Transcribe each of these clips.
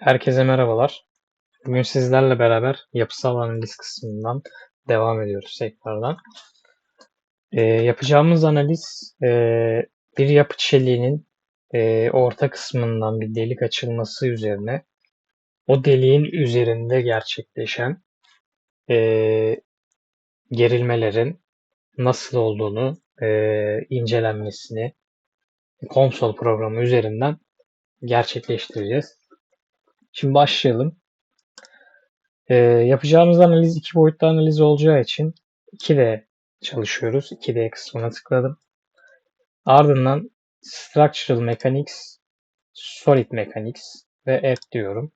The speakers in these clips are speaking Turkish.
Herkese merhabalar. Bugün sizlerle beraber yapısal analiz kısmından devam ediyoruz tekrardan. Ee, yapacağımız analiz e, bir yapı çeliğinin e, orta kısmından bir delik açılması üzerine o deliğin üzerinde gerçekleşen e, gerilmelerin nasıl olduğunu e, incelenmesini konsol programı üzerinden gerçekleştireceğiz. Şimdi başlayalım. Ee, yapacağımız analiz iki boyutlu analiz olacağı için 2D çalışıyoruz. 2D kısmına tıkladım. Ardından Structural Mechanics, Solid Mechanics ve Add diyorum.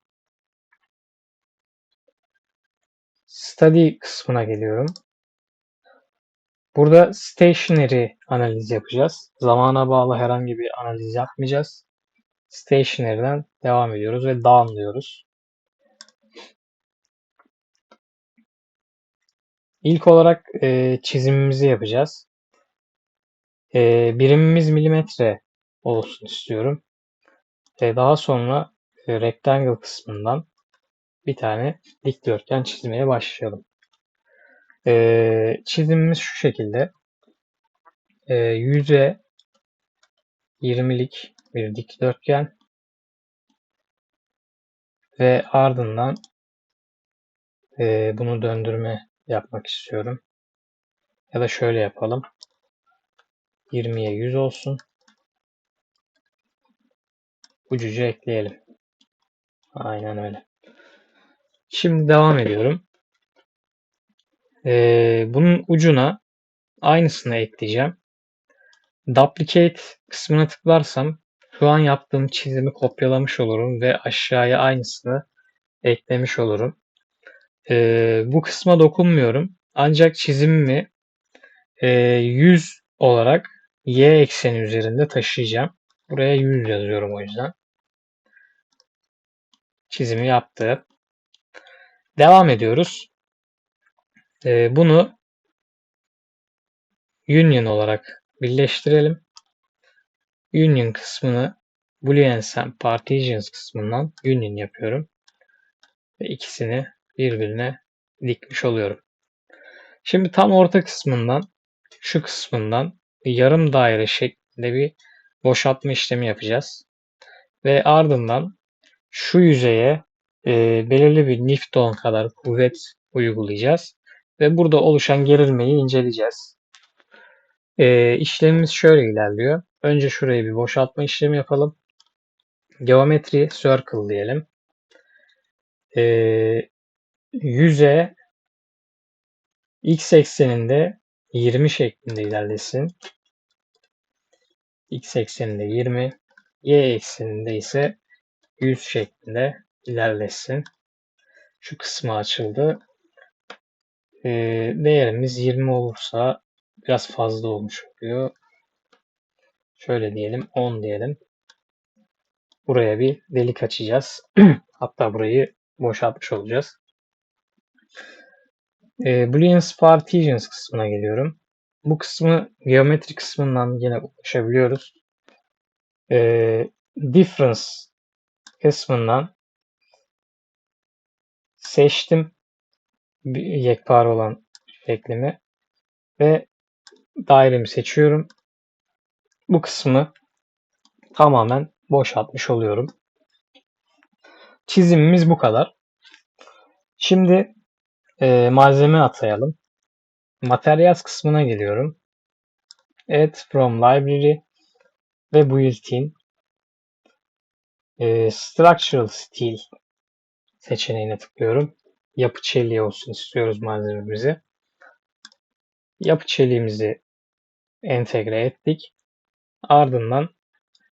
Study kısmına geliyorum. Burada stationary analiz yapacağız. Zamana bağlı herhangi bir analiz yapmayacağız. Stationary'den devam ediyoruz ve down diyoruz. İlk olarak e, çizimimizi yapacağız. E, birimimiz milimetre olsun istiyorum. E, daha sonra e, rectangle kısmından bir tane dikdörtgen çizmeye başlayalım. E, çizimimiz şu şekilde. E, yüze 20'lik bir dikdörtgen ve ardından e, bunu döndürme yapmak istiyorum. Ya da şöyle yapalım. 20'ye 100 olsun. Ucucu ekleyelim. Aynen öyle. Şimdi devam ediyorum. Ee, bunun ucuna aynısını ekleyeceğim. Duplicate kısmına tıklarsam şu an yaptığım çizimi kopyalamış olurum ve aşağıya aynısını eklemiş olurum. Ee, bu kısma dokunmuyorum. Ancak çizimimi e, 100 olarak y ekseni üzerinde taşıyacağım. Buraya 100 yazıyorum o yüzden. Çizimi yaptı. Devam ediyoruz. Ee, bunu union olarak birleştirelim. Union kısmını Boolean and Partitions kısmından union yapıyorum. Ve ikisini birbirine dikmiş oluyorum. Şimdi tam orta kısmından şu kısmından yarım daire şeklinde bir boşaltma işlemi yapacağız. Ve ardından şu yüzeye e, belirli bir Newton kadar kuvvet uygulayacağız. Ve burada oluşan gerilmeyi inceleyeceğiz. E, işlemimiz şöyle ilerliyor. Önce şurayı bir boşaltma işlemi yapalım. Geometri circle diyelim. E, yüze x ekseninde 20 şeklinde ilerlesin. X ekseninde 20, Y ekseninde ise 100 şeklinde ilerlesin. Şu kısmı açıldı. Ee, değerimiz 20 olursa biraz fazla olmuş oluyor. Şöyle diyelim 10 diyelim. Buraya bir delik açacağız. Hatta burayı boşaltmış olacağız. E, Boolean Partitions kısmına geliyorum. Bu kısmı geometri kısmından yine ulaşabiliyoruz. E, difference kısmından seçtim yekpare olan şeklimi ve dairemi seçiyorum. Bu kısmı tamamen boşaltmış oluyorum. Çizimimiz bu kadar. Şimdi e, malzeme atayalım. Materials kısmına geliyorum. Add from library ve built-in e, structural steel seçeneğine tıklıyorum. Yapı çeliği olsun istiyoruz malzememizi. Yapı çeliğimizi entegre ettik. Ardından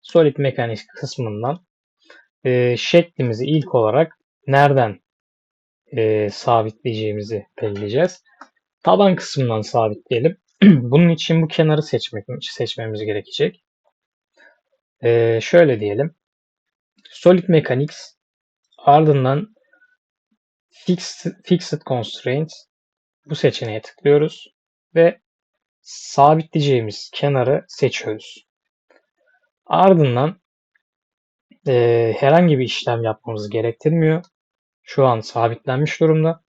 Solid Mechanics kısmından e, şeklimizi ilk olarak nereden e, sabitleyeceğimizi belirleyeceğiz. Taban kısmından sabitleyelim. Bunun için bu kenarı seçmek seçmemiz gerekecek. E, şöyle diyelim. Solid Mechanics ardından Fixed, Fixed Constraints bu seçeneğe tıklıyoruz ve sabitleyeceğimiz kenarı seçiyoruz. Ardından e, herhangi bir işlem yapmamızı gerektirmiyor. Şu an sabitlenmiş durumda.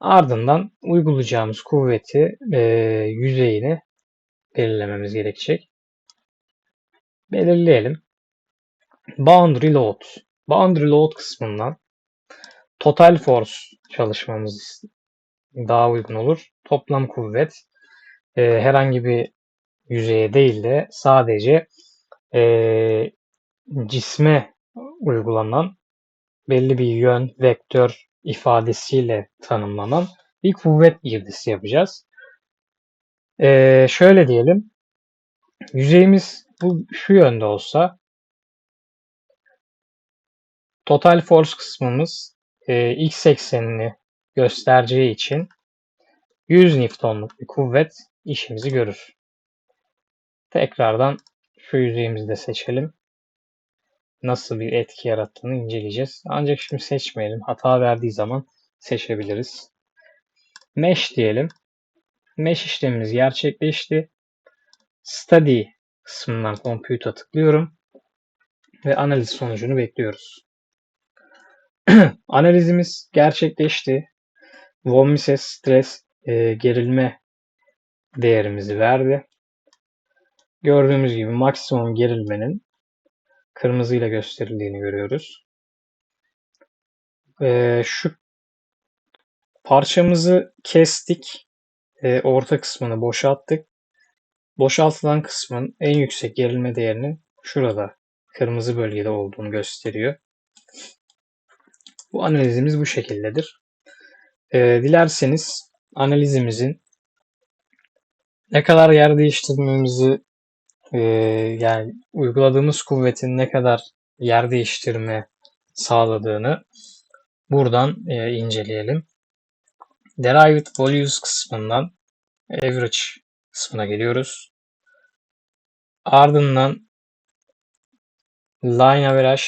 Ardından uygulayacağımız kuvveti e, yüzeyini belirlememiz gerekecek. Belirleyelim. Boundary Load. Boundary Load kısmından Total Force çalışmamız daha uygun olur. Toplam kuvvet e, herhangi bir yüzeye değil de sadece e, cisme uygulanan belli bir yön, vektör ifadesiyle tanımlanan bir kuvvet girdisi yapacağız. E, şöyle diyelim. Yüzeyimiz bu şu yönde olsa total force kısmımız e, x eksenini göstereceği için 100 Newton'luk bir kuvvet işimizi görür. Tekrardan şu yüzeyimizi de seçelim. Nasıl bir etki yarattığını inceleyeceğiz. Ancak şimdi seçmeyelim. Hata verdiği zaman seçebiliriz. Mesh diyelim. Mesh işlemimiz gerçekleşti. Study kısmından Compute'a tıklıyorum. Ve analiz sonucunu bekliyoruz. Analizimiz gerçekleşti. Von Mises stres e, gerilme değerimizi verdi. Gördüğümüz gibi maksimum gerilmenin kırmızıyla gösterildiğini görüyoruz. E, şu parçamızı kestik. E, orta kısmını boşalttık. Boşaltılan kısmın en yüksek gerilme değerinin şurada kırmızı bölgede olduğunu gösteriyor. Bu analizimiz bu şekildedir. E, dilerseniz analizimizin ne kadar yer değiştirmemizi e, yani uyguladığımız kuvvetin ne kadar yer değiştirme sağladığını buradan e, inceleyelim. Derived values kısmından average kısmına geliyoruz. Ardından line average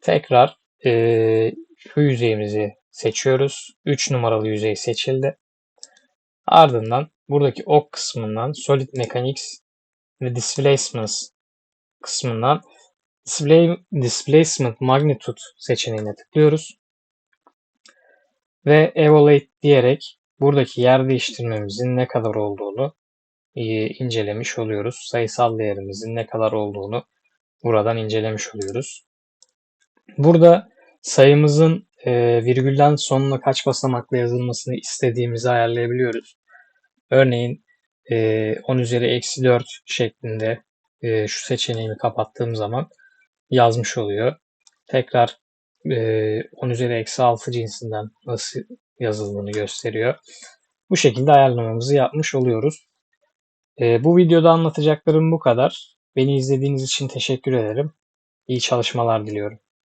tekrar e, şu yüzeyimizi seçiyoruz. 3 numaralı yüzey seçildi. Ardından buradaki ok kısmından Solid Mechanics ve Displacements kısmından Display, Displacement Magnitude seçeneğine tıklıyoruz. Ve Evaluate diyerek buradaki yer değiştirmemizin ne kadar olduğunu e, incelemiş oluyoruz. Sayısal değerimizin ne kadar olduğunu buradan incelemiş oluyoruz. Burada sayımızın e, virgülden sonuna kaç basamakla yazılmasını istediğimizi ayarlayabiliyoruz. Örneğin e, 10 üzeri eksi 4 şeklinde e, şu seçeneğimi kapattığım zaman yazmış oluyor. Tekrar e, 10 üzeri eksi 6 cinsinden nasıl yazıldığını gösteriyor. Bu şekilde ayarlamamızı yapmış oluyoruz. E, bu videoda anlatacaklarım bu kadar. Beni izlediğiniz için teşekkür ederim. İyi çalışmalar diliyorum.